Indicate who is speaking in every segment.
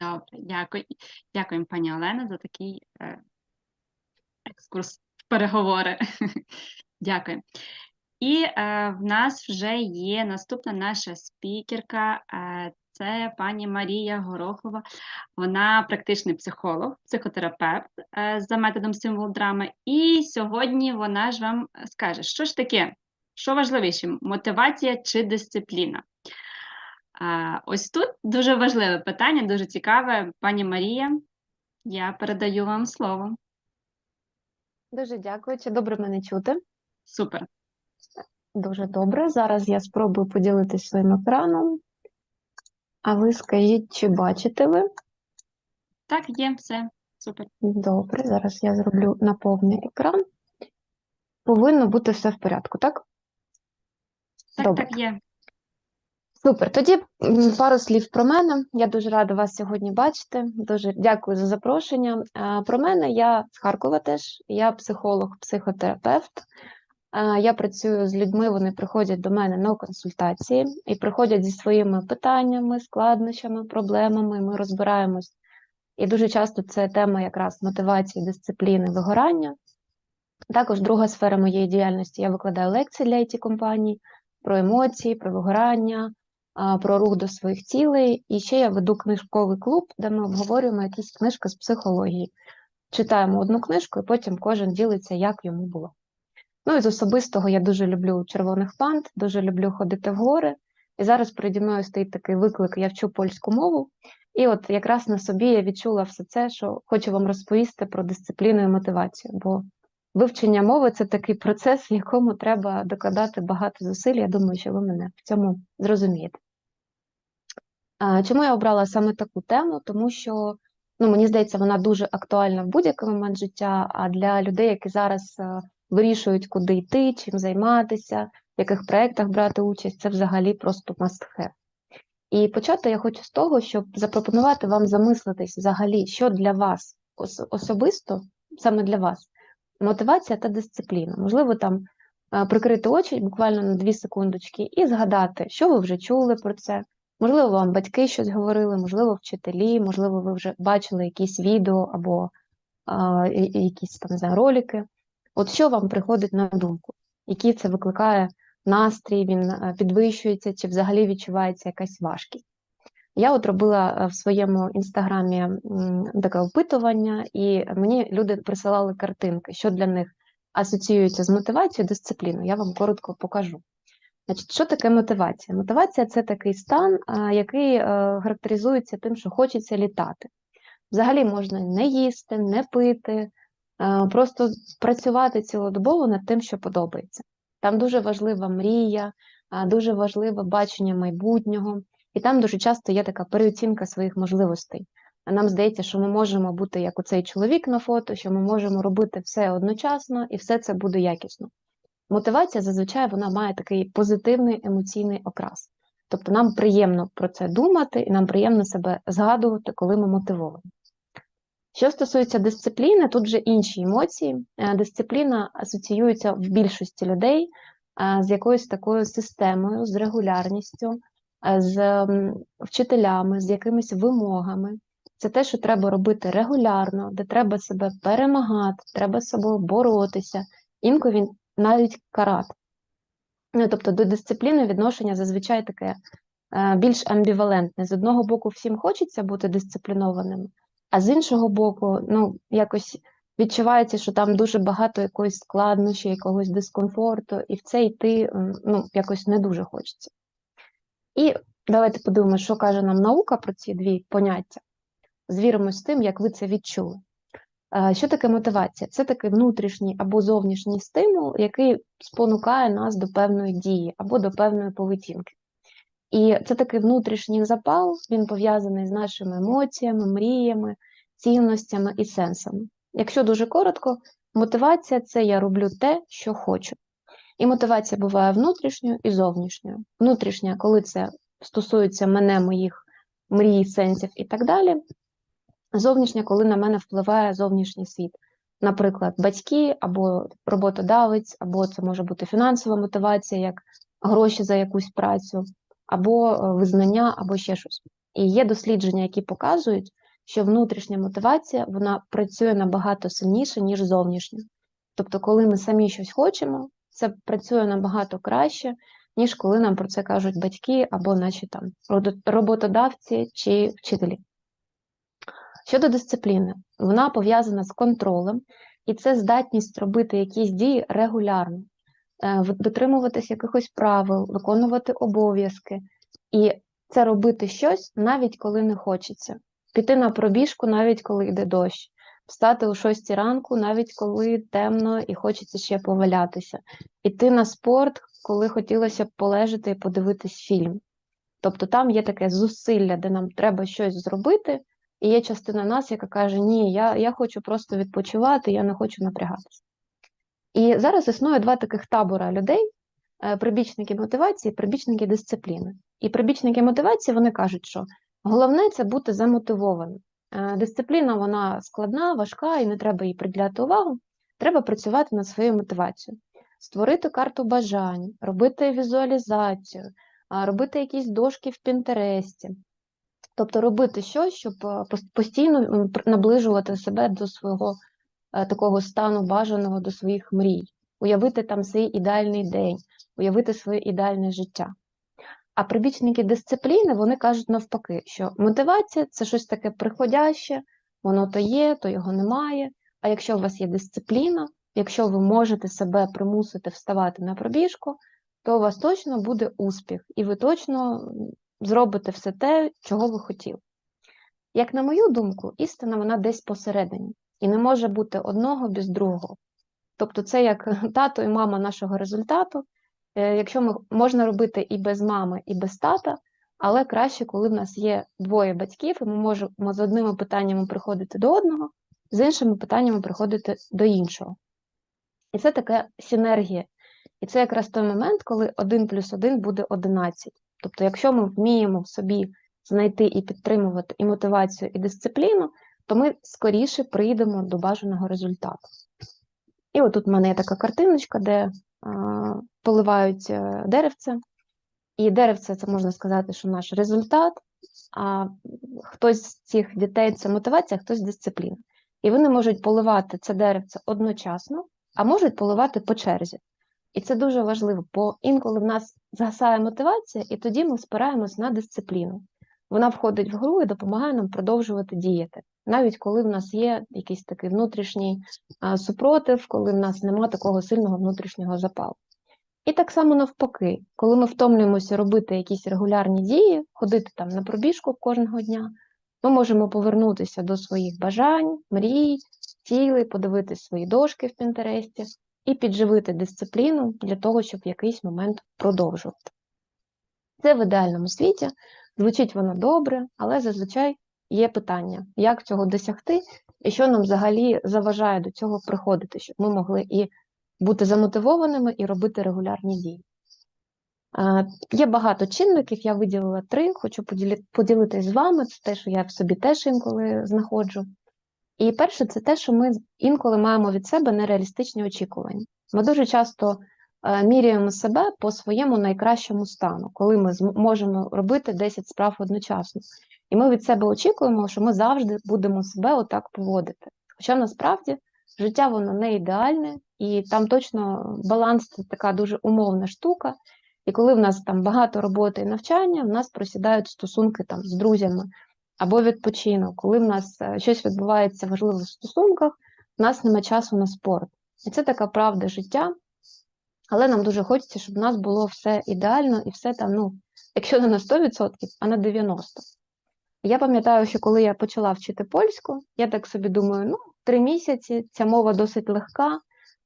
Speaker 1: Добре, дякую. Дякуємо, пані Олена, за такий е, екскурс переговори. Дякую. І е, в нас вже є наступна наша спікерка. Е, це пані Марія Горохова. Вона практичний психолог, психотерапевт е, за методом символ драми. І сьогодні вона ж вам скаже, що ж таке, що важливіше, мотивація чи дисципліна. А, Ось тут дуже важливе питання, дуже цікаве. Пані Марія, я передаю вам слово.
Speaker 2: Дуже дякую. Чи добре мене чути?
Speaker 1: Супер.
Speaker 2: Дуже добре. Зараз я спробую поділитися своїм екраном. А ви скажіть, чи бачите ви?
Speaker 1: Так, є, все. Супер.
Speaker 2: Добре, зараз я зроблю на повний екран. Повинно бути все в порядку, так?
Speaker 1: Так,
Speaker 2: Добре.
Speaker 1: так, є.
Speaker 2: Супер. Тоді пару слів про мене. Я дуже рада вас сьогодні бачити. Дуже дякую за запрошення. Про мене я з Харкова теж. Я психолог, психотерапевт. Я працюю з людьми, вони приходять до мене на консультації і приходять зі своїми питаннями, складнощами, проблемами. Ми розбираємось. І дуже часто це тема якраз мотивації, дисципліни, вигорання. Також друга сфера моєї діяльності я викладаю лекції для it компаній про емоції, про вигорання, про рух до своїх цілей. І ще я веду книжковий клуб, де ми обговорюємо якісь книжки з психології. Читаємо одну книжку, і потім кожен ділиться, як йому було. Ну і з особистого я дуже люблю червоних панд, дуже люблю ходити в гори. І зараз переді мною стоїть такий виклик: я вчу польську мову. І от якраз на собі я відчула все це, що хочу вам розповісти про дисципліну і мотивацію. Бо вивчення мови це такий процес, в якому треба докладати багато зусиль. Я думаю, що ви мене в цьому зрозумієте. Чому я обрала саме таку тему? Тому що ну, мені здається, вона дуже актуальна в будь-який момент життя, а для людей, які зараз е, вирішують, куди йти, чим займатися, в яких проєктах брати участь, це взагалі просто have. І почати я хочу з того, щоб запропонувати вам замислитись взагалі, що для вас особисто, саме для вас, мотивація та дисципліна. Можливо, там е, прикрити очі буквально на дві секундочки і згадати, що ви вже чули про це. Можливо, вам батьки щось говорили, можливо, вчителі, можливо, ви вже бачили якісь відео або а, якісь там не ролики. От що вам приходить на думку? Який це викликає настрій, він е, підвищується, чи взагалі відчувається якась важкість? Я от робила е, в своєму інстаграмі таке опитування, і мені люди присилали картинки, що для них асоціюється з мотивацією, дисципліною. Я вам коротко покажу. Значить, що таке мотивація? Мотивація це такий стан, який е, характеризується тим, що хочеться літати. Взагалі можна не їсти, не пити, е, просто працювати цілодобово над тим, що подобається. Там дуже важлива мрія, дуже важливе бачення майбутнього, і там дуже часто є така переоцінка своїх можливостей. А Нам здається, що ми можемо бути як оцей чоловік на фото, що ми можемо робити все одночасно, і все це буде якісно. Мотивація зазвичай вона має такий позитивний емоційний окрас. Тобто нам приємно про це думати, і нам приємно себе згадувати, коли ми мотивовані. Що стосується дисципліни, тут вже інші емоції. Е, Дисципліна асоціюється в більшості людей е, з якоюсь такою системою, з регулярністю, е, з вчителями, з якимись вимогами. Це те, що треба робити регулярно, де треба себе перемагати, треба з собою боротися, інколи навіть карати. Ну, тобто до дисципліни відношення зазвичай таке е, більш амбівалентне. З одного боку, всім хочеться бути дисциплінованими, а з іншого боку, ну, якось відчувається, що там дуже багато якоїсь складнощі, якогось дискомфорту, і в це йти ну, якось не дуже хочеться. І давайте подивимося, що каже нам наука про ці дві поняття. Звіримось з тим, як ви це відчули. Е, Що таке мотивація? Це такий внутрішній або зовнішній стимул, який спонукає нас до певної дії або до певної поведінки. І це такий внутрішній запал, він пов'язаний з нашими емоціями, мріями, цінностями і сенсами. Якщо дуже коротко, мотивація це я роблю те, що хочу. І мотивація буває внутрішньою і зовнішньою. Внутрішня, коли це стосується мене, моїх мрій, сенсів і так далі. Зовнішня, коли на мене впливає зовнішній світ. Наприклад, батьки або роботодавець, або це може бути фінансова мотивація, як гроші за якусь працю, або е, визнання, або ще щось. І є дослідження, які показують, що внутрішня мотивація вона працює набагато сильніше, ніж зовнішня. Тобто, коли ми самі щось хочемо, це працює набагато краще, ніж коли нам про це кажуть батьки або наші там роботодавці чи вчителі. Щодо дисципліни, вона пов'язана з контролем, і це здатність робити якісь дії регулярно, е, дотримуватись якихось правил, виконувати обов'язки, і це робити щось навіть коли не хочеться. Піти на пробіжку, навіть коли йде дощ, встати о 6 ранку, навіть коли темно і хочеться ще повалятися, іти на спорт, коли хотілося б полежати і подивитись фільм. Тобто там є таке зусилля, де нам треба щось зробити, і є частина нас, яка каже: Ні, я, я хочу просто відпочивати, я не хочу напрягатися. І зараз існує два таких табора людей: е, прибічники мотивації, прибічники дисципліни. І прибічники мотивації вони кажуть, що головне це бути замотивованим. Е, Дисципліна вона складна, важка, і не треба їй приділяти увагу. Треба працювати над своєю мотивацією, створити карту бажань, робити візуалізацію, робити якісь дошки в Пінтересті. Тобто робити щось, щоб е, постійно наближувати себе до свого е, такого стану бажаного, до своїх мрій, уявити там свій ідеальний день, уявити своє ідеальне життя. А прибічники дисципліни вони кажуть навпаки, що мотивація це щось таке приходяще, воно то є, то його немає. А якщо у вас є дисципліна, якщо ви можете себе примусити вставати на пробіжку, то у вас точно буде успіх, і ви точно зробите все те, чого ви хотіли. Як на мою думку, істина вона десь посередині, і не може бути одного без другого. Тобто, це як тато і мама нашого результату. Е, Якщо ми можна робити і без мами, і без тата, але краще, коли в нас є двоє батьків, і ми можемо з одними питаннями приходити до одного, з іншими питаннями приходити до іншого. І це така синергія. І це якраз той момент, коли 1 плюс 1 буде 11. Тобто, якщо ми вміємо в собі знайти і підтримувати і мотивацію, і дисципліну, то ми скоріше прийдемо до бажаного результату. І отут в мене є така картиночка, де а, поливають е, деревце. І деревце це можна сказати, що наш результат, а хтось з цих дітей це мотивація, а хтось дисципліна. І вони можуть поливати це деревце одночасно, а можуть поливати по черзі. І це дуже важливо, бо інколи в нас згасає мотивація, і тоді ми спираємось на дисципліну. Вона входить в гру і допомагає нам продовжувати діяти, навіть коли в нас є якийсь такий внутрішній супротив, коли в нас немає такого сильного внутрішнього запалу. І так само навпаки, коли ми втомлюємося робити якісь регулярні дії, ходити там на пробіжку кожного дня, ми можемо повернутися до своїх бажань, мрій, цілей, подивитись свої дошки в Пінтересті і підживити дисципліну для того, щоб в якийсь момент продовжувати. Це в ідеальному світі, звучить воно добре, але зазвичай є питання, як цього досягти, і що нам взагалі заважає до цього приходити, щоб ми могли і бути замотивованими і робити регулярні дії. Є багато чинників, я виділила три, хочу поділитись з вами. Це те, що я в собі теж інколи знаходжу. І перше, це те, що ми інколи маємо від себе нереалістичні очікування. Ми дуже часто е, міряємо себе по своєму найкращому стану, коли ми можемо робити 10 справ одночасно. І ми від себе очікуємо, що ми завжди будемо себе отак поводити. Хоча насправді життя воно не ідеальне, і там точно баланс це така дуже умовна штука. І коли в нас там багато роботи і навчання, в нас просідають стосунки там з друзями або відпочинок. Коли в нас е, щось відбувається важливо в стосунках, в нас немає часу на спорт. І це така правда життя. Але нам дуже хочеться, щоб в нас було все ідеально і все там, ну, якщо не на 100%, а на 90%. Я пам'ятаю, що коли я почала вчити польську, я так собі думаю, ну, три місяці, ця мова досить легка,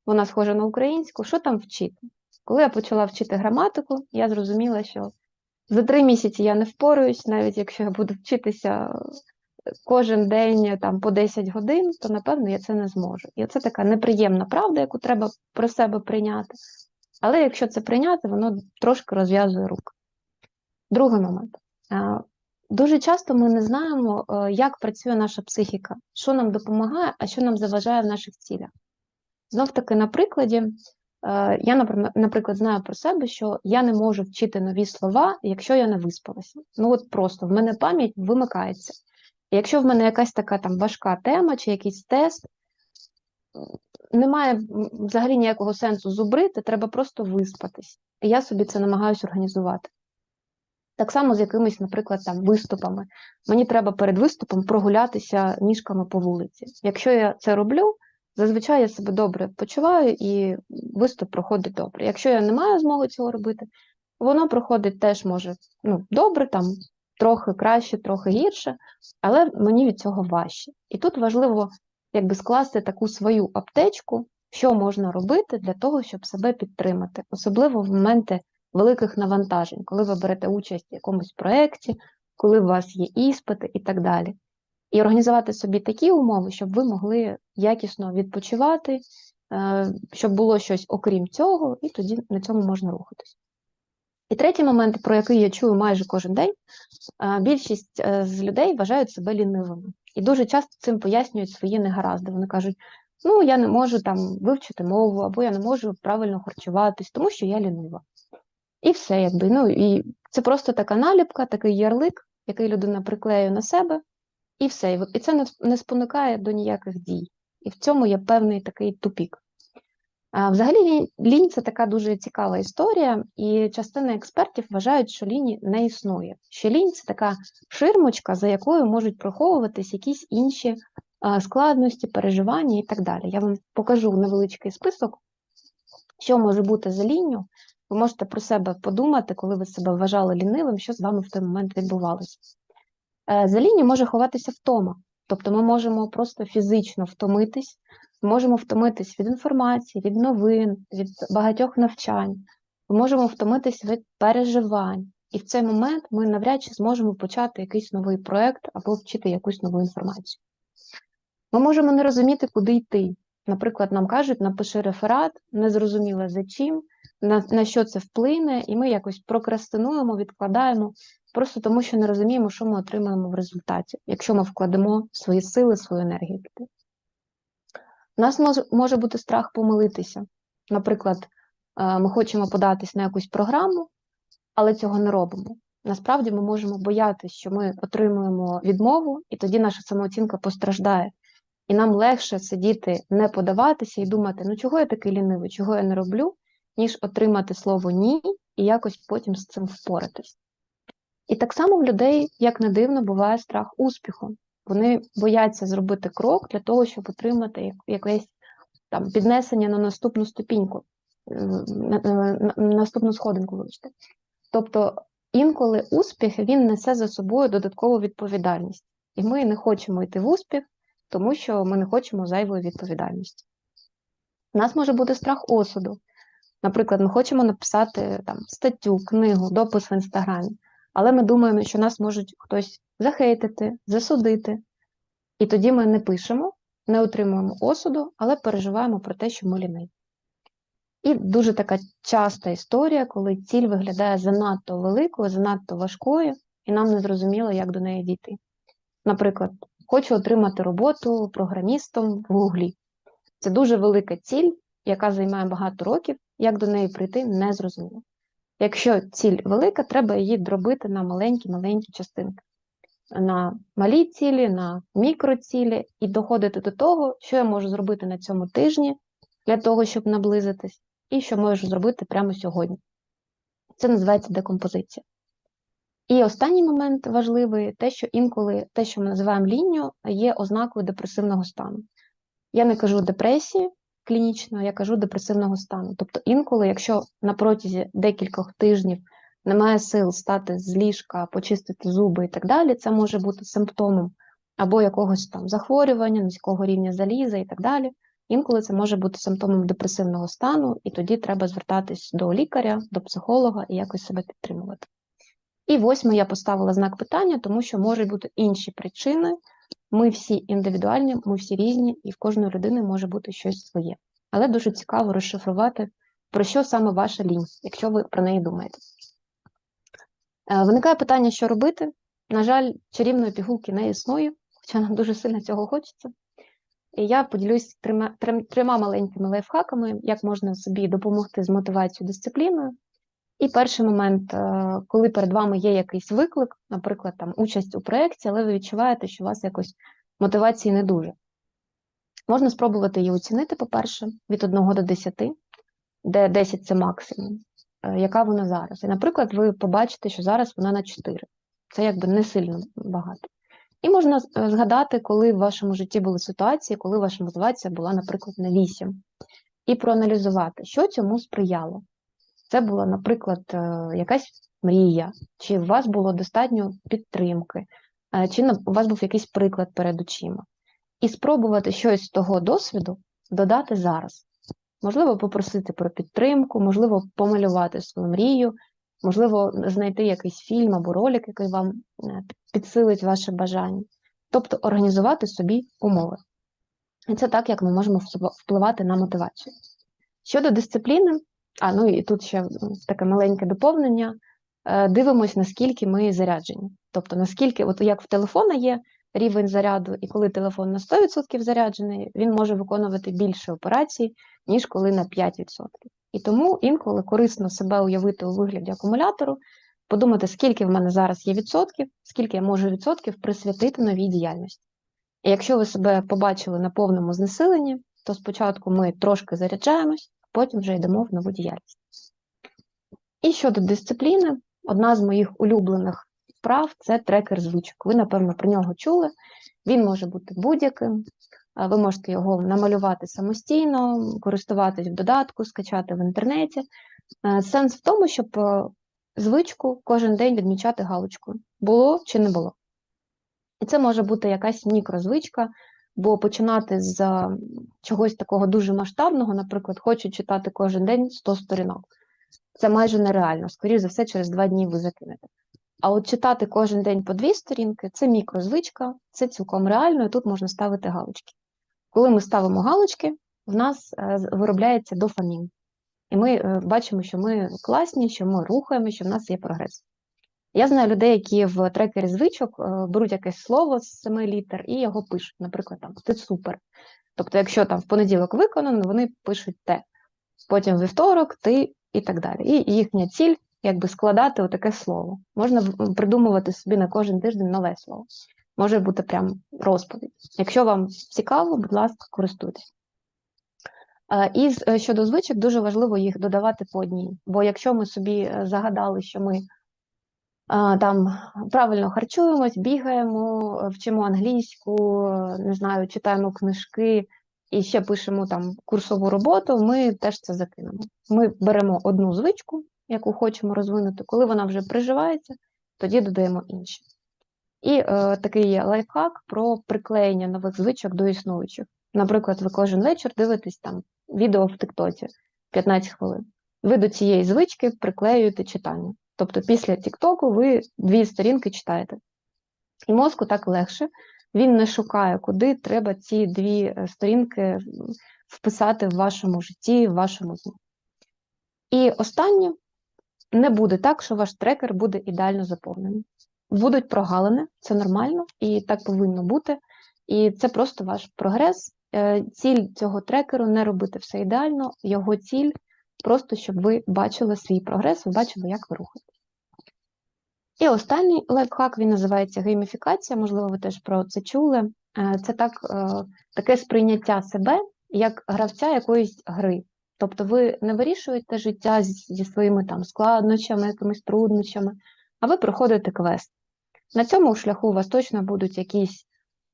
Speaker 2: вона схожа на українську, що там вчити? Коли я почала вчити граматику, я зрозуміла, що за три місяці я не впораюсь, навіть якщо я буду вчитися е, кожен день там, по 10 годин, то напевно я це не зможу. І це така неприємна правда, яку треба про себе прийняти. Але якщо це прийняти, воно трошки розв'язує руки. Другий момент. Дуже часто ми не знаємо, е, як працює наша психіка, що нам допомагає, а що нам заважає в наших цілях. Знов таки, на прикладі, Е, Я, наприклад, знаю про себе, що я не можу вчити нові слова, якщо я не виспалася. Ну от просто в мене пам'ять вимикається. І Якщо в мене якась така там важка тема чи якийсь тест, немає взагалі ніякого сенсу зубрити, треба просто виспатись. І я собі це намагаюся організувати. Так само з якимись, наприклад, там виступами. Мені треба перед виступом прогулятися ніжками по вулиці. Якщо я це роблю, зазвичай я себе добре почуваю і виступ проходить добре. Якщо я не маю змоги цього робити, воно проходить теж може ну, добре, там трохи краще, трохи гірше, але мені від цього важче. І тут важливо якби скласти таку свою аптечку, що можна робити для того, щоб себе підтримати, особливо в моменти великих навантажень, коли ви берете участь в якомусь проєкті, коли у вас є іспити і так далі. І організувати собі такі умови, щоб ви могли якісно відпочивати, е, щоб було щось окрім цього, і тоді на цьому можна рухатись. І третій момент, про який я чую майже кожен день, е, більшість е, з людей вважають себе лінивими. І дуже часто цим пояснюють свої негаразди. Вони кажуть, ну я не можу там вивчити мову, або я не можу правильно харчуватись, тому що я лінива. І все, якби. Ну, і це просто така наліпка, такий ярлик, який людина приклеює на себе, і все. І це не, спонукає до ніяких дій. І в цьому є певний такий тупік. Взагалі, лінь, це така дуже цікава історія, і частина експертів вважають, що лінь не існує. Що лінь це така ширмочка, за якою можуть приховуватись якісь інші складності, переживання і так далі. Я вам покажу невеличкий список, що може бути за лінню. Ви можете про себе подумати, коли ви себе вважали лінивим, що з вами в той момент відбувалося. Е, За може ховатися втома. Тобто ми можемо просто фізично втомитись, можемо втомитись від інформації, від новин, від багатьох навчань, ми можемо втомитись від переживань. І в цей момент ми навряд чи зможемо почати якийсь новий проєкт або вчити якусь нову інформацію. Ми можемо не розуміти, куди йти. Наприклад, нам кажуть, напиши реферат, не зрозуміло за чим, на, на що це вплине, і ми якось прокрастинуємо, відкладаємо, просто тому що не розуміємо, що ми отримаємо в результаті, якщо ми вкладемо свої сили, свою енергію туди. У нас може, бути страх помилитися. Наприклад, е, ми хочемо податись на якусь програму, але цього не робимо. Насправді ми можемо боятися, що ми отримуємо відмову, і тоді наша самооцінка постраждає. І нам легше сидіти, не подаватися і думати, ну чого я такий лінивий, чого я не роблю, ніж отримати слово ні і якось потім з цим впоратись. І так само в людей, як не дивно, буває страх успіху. Вони бояться зробити крок для того, щоб отримати якесь там піднесення на наступну ступіньку, на, на, на наступну сходинку, вибачте. Тобто інколи успіх він несе за собою додаткову відповідальність. І ми не хочемо йти в успіх, тому що ми не хочемо зайвої відповідальності. У нас може бути страх осуду. Наприклад, ми хочемо написати там статтю, книгу, допис в інстаграмі, але ми думаємо, що нас можуть хтось захейтити, засудити. І тоді ми не пишемо, не отримуємо осуду, але переживаємо про те, що ми ліниві. І дуже така часта історія, коли ціль виглядає занадто великою, занадто важкою, і нам не зрозуміло, як до неї дійти. Наприклад, хочу отримати роботу програмістом в Гуглі. Це дуже велика ціль, яка займає багато років, як до неї прийти, не зрозуміло. Якщо ціль велика, треба її дробити на маленькі-маленькі частинки. На малі цілі, на мікроцілі, і доходити до того, що я можу зробити на цьому тижні для того, щоб наблизитись, і що можу зробити прямо сьогодні. Це називається декомпозиція. І останній момент важливий те, що інколи те, що ми називаємо лінію, є ознакою депресивного стану. Я не кажу депресії клінічно, я кажу депресивного стану. Тобто інколи, якщо на протязі декількох тижнів немає сил стати з ліжка, почистити зуби і так далі, це може бути симптомом або якогось там захворювання, низького рівня заліза і так далі. Інколи це може бути симптомом депресивного стану, і тоді треба звертатись до лікаря, до психолога і якось себе підтримувати. І восьме я поставила знак питання, тому що можуть бути інші причини. Ми всі індивідуальні, ми всі різні, і в кожної людини може бути щось своє. Але дуже цікаво розшифрувати, про що саме ваша лінь, якщо ви про неї думаєте. Е, Виникає питання, що робити. На жаль, чарівної пігулки не існує, хоча нам дуже сильно цього хочеться. І я поділюсь трьома, трьома маленькими лайфхаками, як можна собі допомогти з мотивацією дисципліною. І перший момент, е, коли перед вами є якийсь виклик, наприклад, там участь у проєкті, але ви відчуваєте, що у вас якось мотивації не дуже. Можна спробувати її оцінити, по-перше, від 1 до 10, де 10 це максимум, е, яка вона зараз. І, наприклад, ви побачите, що зараз вона на 4. Це якби не сильно багато. І можна е, згадати, коли в вашому житті були ситуації, коли ваша мотивація була, наприклад, на 8. І проаналізувати, що цьому сприяло. Це була, наприклад, е, якась мрія, чи у вас було достатньо підтримки, е, чи у вас був якийсь приклад перед очима. І спробувати щось з того досвіду додати зараз. Можливо, попросити про підтримку, можливо, помалювати свою мрію, можливо, знайти якийсь фільм або ролик, який вам е, підсилить ваше бажання. Тобто організувати собі умови. І це так, як ми можемо впливати на мотивацію. Щодо дисципліни, а ну і тут ще таке маленьке доповнення. е, Дивимось, наскільки ми заряджені. Тобто, наскільки, от як в телефона є рівень заряду, і коли телефон на 100% заряджений, він може виконувати більше операцій, ніж коли на 5%. І тому інколи корисно себе уявити у вигляді акумулятору, подумати, скільки в мене зараз є відсотків, скільки я можу відсотків присвятити новій діяльності. І якщо ви себе побачили на повному знесиленні, то спочатку ми трошки заряджаємось, потім вже йдемо в нову діяльність. І щодо дисципліни, одна з моїх улюблених вправ це трекер звичок. Ви, напевно, про нього чули. Він може бути будь-яким. Ви можете його намалювати самостійно, користуватись в додатку, скачати в інтернеті. Е, Сенс в тому, щоб е, звичку кожен день відмічати галочкою. Було чи не було. І це може бути якась мікрозвичка, бо починати з е, чогось такого дуже масштабного, наприклад, хочу читати кожен день 100 сторінок. Це майже нереально. Скоріше за все, через два дні ви закинете. А от читати кожен день по дві сторінки це мікрозвичка, це цілком реально, і тут можна ставити галочки. Коли ми ставимо галочки, в нас е, виробляється дофамін. І ми е, бачимо, що ми класні, що ми рухаємо, що в нас є прогрес. Я знаю людей, які в трекері звичок е, беруть якесь слово з семи літер і його пишуть. Наприклад, там ти супер. Тобто, якщо там в понеділок виконано, вони пишуть те. Потім вівторок, ти і так далі. І їхня ціль якби складати отаке слово. Можна придумувати собі на кожен тиждень нове слово. Може бути прям розповідь. Якщо вам цікаво, будь ласка, користуйтесь. Е, І е, щодо звичок, дуже важливо їх додавати по одній. Бо якщо ми собі загадали, що ми там правильно харчуємось, бігаємо, вчимо англійську, не знаю, читаємо книжки і ще пишемо там курсову роботу, ми теж це закинемо. Ми беремо одну звичку, яку хочемо розвинути, коли вона вже приживається, тоді додаємо інші. І е, такий є лайфхак про приклеєння нових звичок до існуючих. Наприклад, ви кожен вечір дивитесь там відео в Тиктоці 15 хвилин. Ви до цієї звички приклеюєте читання. Тобто після Тіктоку ви дві сторінки читаєте. І мозку так легше, він не шукає, куди треба ці дві е, сторінки вписати в вашому житті, в вашому дні. І останнє не буде так, що ваш трекер буде ідеально заповнений. Будуть прогалини, це нормально, і так повинно бути. І це просто ваш прогрес. Е, Ціль цього трекеру не робити все ідеально, його ціль просто, щоб ви бачили свій прогрес, ви бачили, як ви рухаєтесь. І останній лайфхак він називається гейміфікація. Можливо, ви теж про це чули. Е, Це так, е, таке сприйняття себе як гравця якоїсь гри. Тобто ви не вирішуєте життя зі своїми там складнощами, якимись труднощами, а ви проходите квест. На цьому шляху у вас точно будуть якісь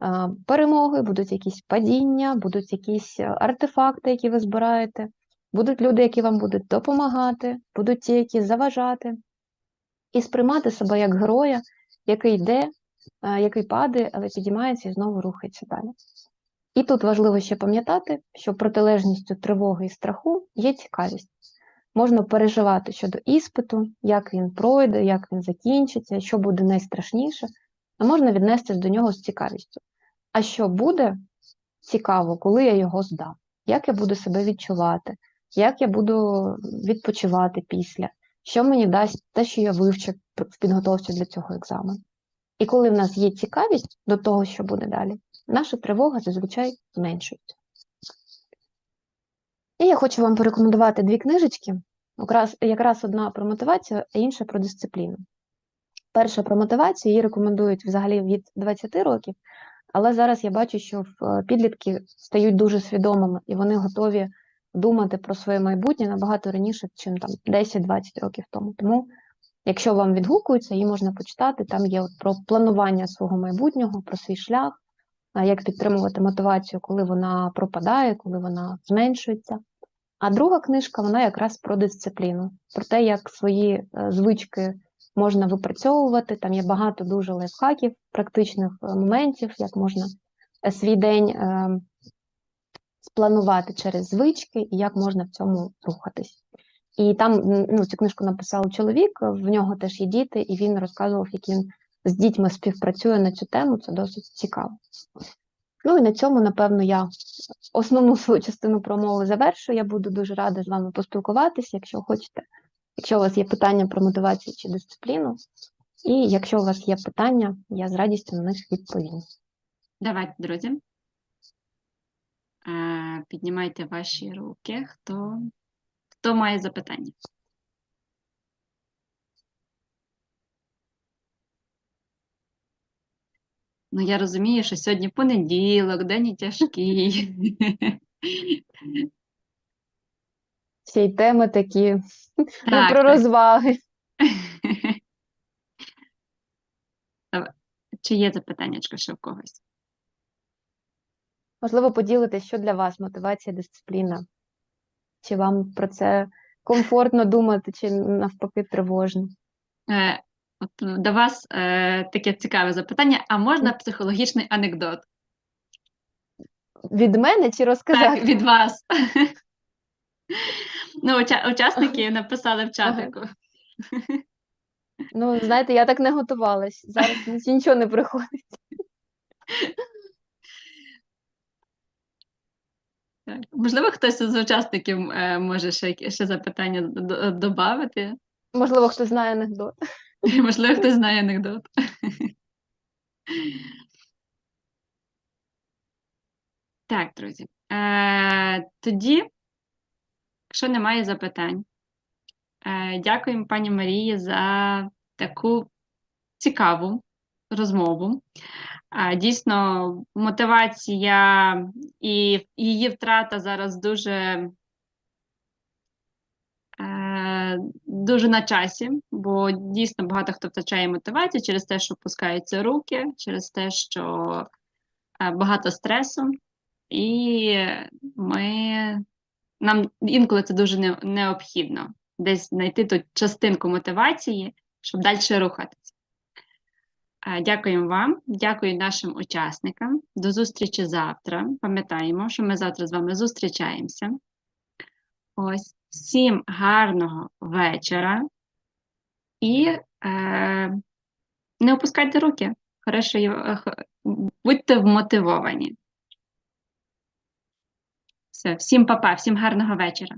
Speaker 2: е, перемоги, будуть якісь падіння, будуть якісь артефакти, які ви збираєте, будуть люди, які вам будуть допомагати, будуть ті, які заважати, і сприймати себе як героя, який йде, е, який падає, але підіймається і знову рухається далі. І тут важливо ще пам'ятати, що протилежністю тривоги і страху є цікавість. Можна переживати щодо іспиту, як він пройде, як він закінчиться, що буде найстрашніше, а можна віднестись до нього з цікавістю. А що буде цікаво, коли я його здам? Як я буду себе відчувати, як я буду відпочивати після, що мені дасть те, що я вивчив в підготовці для цього екзамену. І коли в нас є цікавість до того, що буде далі, наша тривога зазвичай зменшується. І я хочу вам порекомендувати дві книжечки. Якраз, якраз одна про мотивацію, а інша про дисципліну. Перша про мотивацію її рекомендують взагалі від 20 років, але зараз я бачу, що в е, підлітки стають дуже свідомими і вони готові думати про своє майбутнє набагато раніше, чим там 10-20 років тому. Тому, якщо вам відгукується, її можна почитати. Там є от про планування свого майбутнього, про свій шлях, як підтримувати мотивацію, коли вона пропадає, коли вона зменшується. А друга книжка вона якраз про дисципліну, про те, як свої е, звички можна випрацьовувати. Там є багато дуже лайфхаків, практичних е, моментів, як можна е, свій день е, спланувати через звички і як можна в цьому рухатись. І там ну, цю книжку написав чоловік, в нього теж є діти, і він розказував, як він з дітьми співпрацює на цю тему. Це досить цікаво. Ну і на цьому, напевно, я основну свою частину промови завершую. Я буду дуже рада з вами поспілкуватися, якщо хочете. Якщо у вас є питання про мотивацію чи дисципліну, і якщо у вас є питання, я з радістю на них відповім.
Speaker 1: Давайте, друзі. Піднімайте ваші руки. Хто, хто має запитання? Ну, я розумію, що сьогодні понеділок, день тяжкий.
Speaker 2: Всі теми такі
Speaker 1: Так,
Speaker 2: про
Speaker 1: так.
Speaker 2: розваги.
Speaker 1: Чи є запитаннячко ще в когось?
Speaker 2: Можливо, поділитись, що для вас мотивація, дисципліна. Чи вам про це комфортно думати, чи навпаки тривожно?
Speaker 1: Е, От до вас е, таке цікаве запитання. А можна психологічний анекдот?
Speaker 2: Від мене чи розказати?
Speaker 1: Так, від вас. Ну, учасники написали в чатику.
Speaker 2: Ну, знаєте, я так не готувалась. Зараз нічого не приходить.
Speaker 1: Так. Можливо, хтось з учасників е, може ще, ще запитання додати.
Speaker 2: Можливо, хтось знає анекдот.
Speaker 1: Можливо, хтось знає анекдот. Так, друзі. Е, тоді, якщо немає запитань, е, дякуємо пані Марії за таку цікаву розмову. Е, дійсно, мотивація і її втрата зараз дуже е, дуже на часі, бо дійсно багато хто втрачає мотивацію через те, що пускаються руки, через те, що е, багато стресу, і ми нам інколи це дуже необхідно десь знайти ту частинку мотивації, щоб далі рухатися. Е, Дякуємо вам, дякую нашим учасникам. До зустрічі завтра. Пам'ятаємо, що ми завтра з вами зустрічаємося. Ось, всім гарного вечора і е, не опускайте руки. Хорошої, е, будьте вмотивовані. Все, всім па-па, всім гарного вечора.